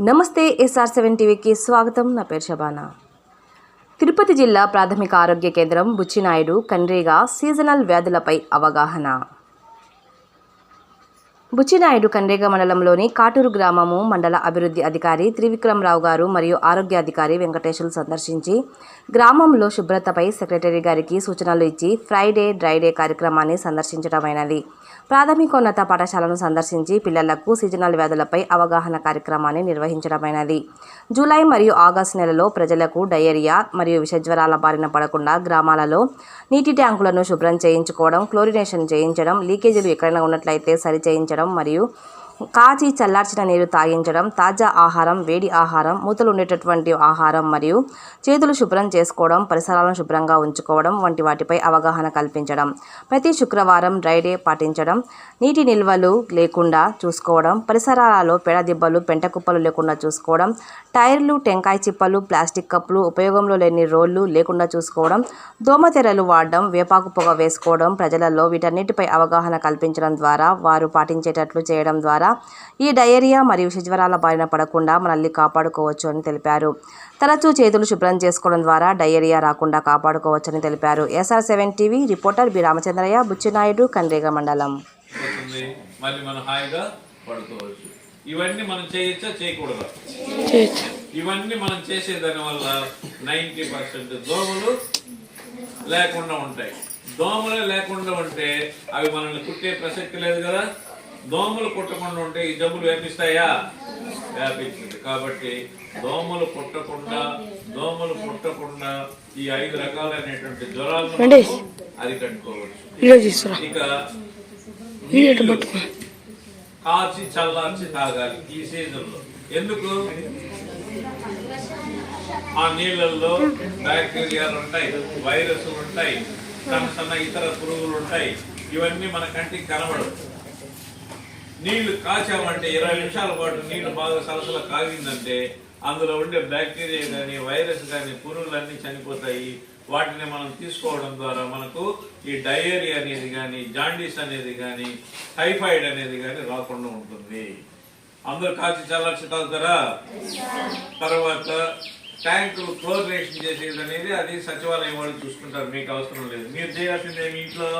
నమస్తే SR seven టీవీకి స్వాగతం. నా పేరు శబానా. తిరుపతి జిల్లా ప్రాథమిక ఆరోగ్య కేంద్రం బుచ్చినాయుడు కన్రేగా సీజనల్ వ్యాధులపై అవగాహన. బుచ్చినాయుడు కండేగ మండలంలోని కాటూరు గ్రామము మండల అభివృద్ధి అధికారి త్రివిక్రమరావు గారు మరియు ఆరోగ్య అధికారి వెంకటేశ్వరు సందర్శించి గ్రామంలో శుభ్రతపై సెక్రటరీ గారికి సూచనలు ఇచ్చి ఫ్రైడే డ్రైడే కార్యక్రమాన్ని సందర్శించడమైనది. ప్రాథమికోన్నత పాఠశాలను సందర్శించి పిల్లలకు సీజనల్ వ్యాధులపై అవగాహన కార్యక్రమాన్ని నిర్వహించడమైనది. జూలై మరియు ఆగస్టు నెలలో ప్రజలకు డయేరియా మరియు విషజ్వరాల బారిన పడకుండా గ్రామాలలో నీటి ట్యాంకులను శుభ్రం చేయించుకోవడం క్లోరినేషన్ చేయించడం లీకేజీలు ఎక్కడైనా ఉన్నట్లయితే సరి చేయించడం మరియు కాచి చల్లార్చిన నీరు తాగించడం తాజా ఆహారం వేడి ఆహారం మూతలు ఉండేటటువంటి ఆహారం మరియు చేతులు శుభ్రం చేసుకోవడం పరిసరాలను శుభ్రంగా ఉంచుకోవడం వంటి వాటిపై అవగాహన కల్పించడం ప్రతి శుక్రవారం డ్రై డే పాటించడం నీటి నిల్వలు లేకుండా చూసుకోవడం పరిసరాలలో పెడదిబ్బలు దిబ్బలు పెంట కుప్పలు లేకుండా చూసుకోవడం టైర్లు టెంకాయ చిప్పలు ప్లాస్టిక్ కప్పులు ఉపయోగంలో లేని రోళ్ళు లేకుండా చూసుకోవడం దోమతెరలు వాడడం వేపాకు పొగ వేసుకోవడం ప్రజలలో వీటన్నిటిపై అవగాహన కల్పించడం ద్వారా వారు పాటించేటట్లు చేయడం ద్వారా ఈ డయేరియా మరియు శిజ్వరాల బారిన పడకుండా మనల్ని కాపాడుకోవచ్చు అని తెలిపారు. తరచూ చేతులు శుభ్రం చేసుకోవడం ద్వారా డయేరియా రాకుండా కాపాడుకోవచ్చని తెలిపారు. SR seven TV reporter B Ramachandraiah Buchinaidu Kandriga మండలం. పోతుంది మళ్ళీ మనం హాయిగా పడుకోవచ్చు. ఇవన్నీ మనం చేయొచ్చా? చేయకూడదా? ఇవన్నీ మనం చేసేదాని వల్ల నైంటీ పర్సెంట్ దోమలు లేకుండా ఉంటాయి. దోమలు లేకుండా ఉంటే అవి మనల్ని కుట్టే ప్రసక్తి లేదు కదా? దోమలు కుట్టకుండా ఉంటే ఈ జబ్బులు వ్యాపిస్తాయా? వ్యాపించింది. కాబట్టి దోమలు కుట్టకుండా దోమలు కుట్టకుండా ఈ ఐదు రకాలైనటువంటి జ్వరాలను అరికట్టుకోవచ్చు వీడియో తీసుకురా. ఇక కాచి చల్లార్చి తాగాలి ఈ సీజన్లో ఎందుకు? ఆ నీళ్ళల్లో బ్యాక్టీరియాలు ఉంటాయి వైరస్లు ఉంటాయి సన్న సన్న ఇతర పురుగులు ఉంటాయి. ఇవన్నీ మన కంటికి కనబడవు. నీళ్ళు కాచామంటే ఇరవై నిమిషాల పాటు నీళ్ళు బాగా సలసల కాగిందంటే అందులో ఉండే బ్యాక్టీరియా కానీ వైరస్ కానీ పురుగులన్నీ చనిపోతాయి. వాటిని మనం తీసుకోవడం ద్వారా మనకు ఈ డయేరియా అనేది కానీ జాండీస్ అనేది కానీ టైఫాయిడ్ అనేది కానీ రాకుండా ఉంటుంది. అందరు కాచి చల్లార్చి తాగుతారా తర్వాత ట్యాంకులు క్లోరినేషన్ చేసేది అనేది అది సచివాలయం వాళ్ళు చూసుకుంటారు. మీకు అవసరం లేదు. మీరు చేయాల్సింది ఏమి? ఇంట్లో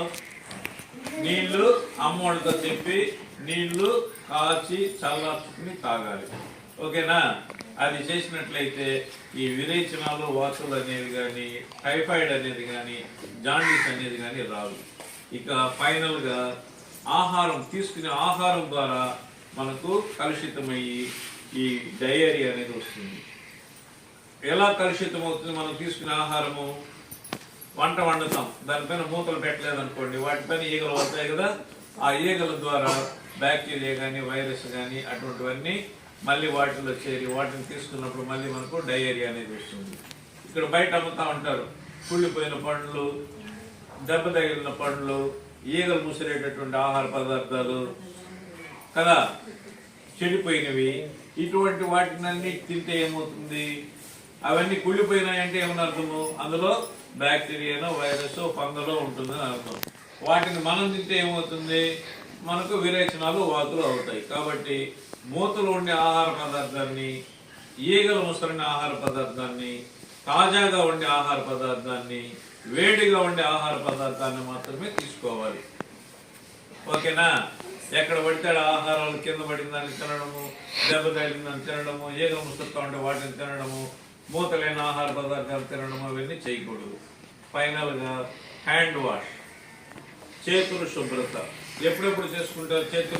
నీళ్ళు అమ్మోళ్ళతో చెప్పి నీళ్ళు కాచి చల్లార్చుకుని తాగాలి. ఓకేనా? అది చేసినట్లయితే ఈ విరేచనాలు వాసులు అనేది కానీ టైఫాయిడ్ అనేది కానీ జాండీస్ అనేది కానీ రాదు. ఇక ఫైనల్గా ఆహారం తీసుకునే ఆహారం ద్వారా మనకు కలుషితమయ్యి ఈ డయేరియా అనేది వస్తుంది. ఎలా కలుషితం అవుతుంది మనం తీసుకునే ఆహారము? వంట వండుతాం. దానిపైన మూతలు పెట్టలేదు అనుకోండి వాటిపైన ఈగలు వస్తాయి కదా? ఆ ఈగల ద్వారా బ్యాక్టీరియా కానీ వైరస్ కానీ అటువంటివన్నీ మళ్ళీ వాటిలో చేరి వాటిని తీసుకున్నప్పుడు మళ్ళీ మనకు డయేరియా అనేది వస్తుంది. ఇక్కడ బయట అమ్ముతా ఉంటారు. కుళ్ళిపోయిన పండ్లు దెబ్బ తగిలిన పండ్లు ఈగలు ముసిరేటటువంటి ఆహార పదార్థాలు కదా? చెడిపోయినవి. ఇటువంటి వాటినన్నీ తింటే ఏమవుతుంది? అవన్నీ కుళ్ళిపోయినాయంటే ఏమని అర్థము అందులో బ్యాక్టీరియానో వైరస్ ఫంగలో ఉంటుందని అర్థం. వాటిని మనం తింటే ఏమవుతుంది? మనకు విరేచనాలు వాతులు అవుతాయి. కాబట్టి మూతలు ఉండే ఆహార పదార్థాన్ని ఈగలు ముసలిన ఆహార పదార్థాన్ని తాజాగా ఉండే ఆహార పదార్థాన్ని వేడిగా ఉండే ఆహార పదార్థాన్ని మాత్రమే తీసుకోవాలి. ఓకేనా? ఎక్కడ పడితే ఆహారాలు కింద పడిన దాన్ని తినడము దెబ్బ దాన్ని తినడము ఈగలు ముసురుతా ఉంటే వాటిని తినడము మూతలేని ఆహార పదార్థాలు తినడము అవన్నీ చేయకూడదు. ఫైనల్గా హ్యాండ్ వాష్. చేతులు శుభ్రత. ఎప్పుడెప్పుడు చేసుకుంటారు చేతి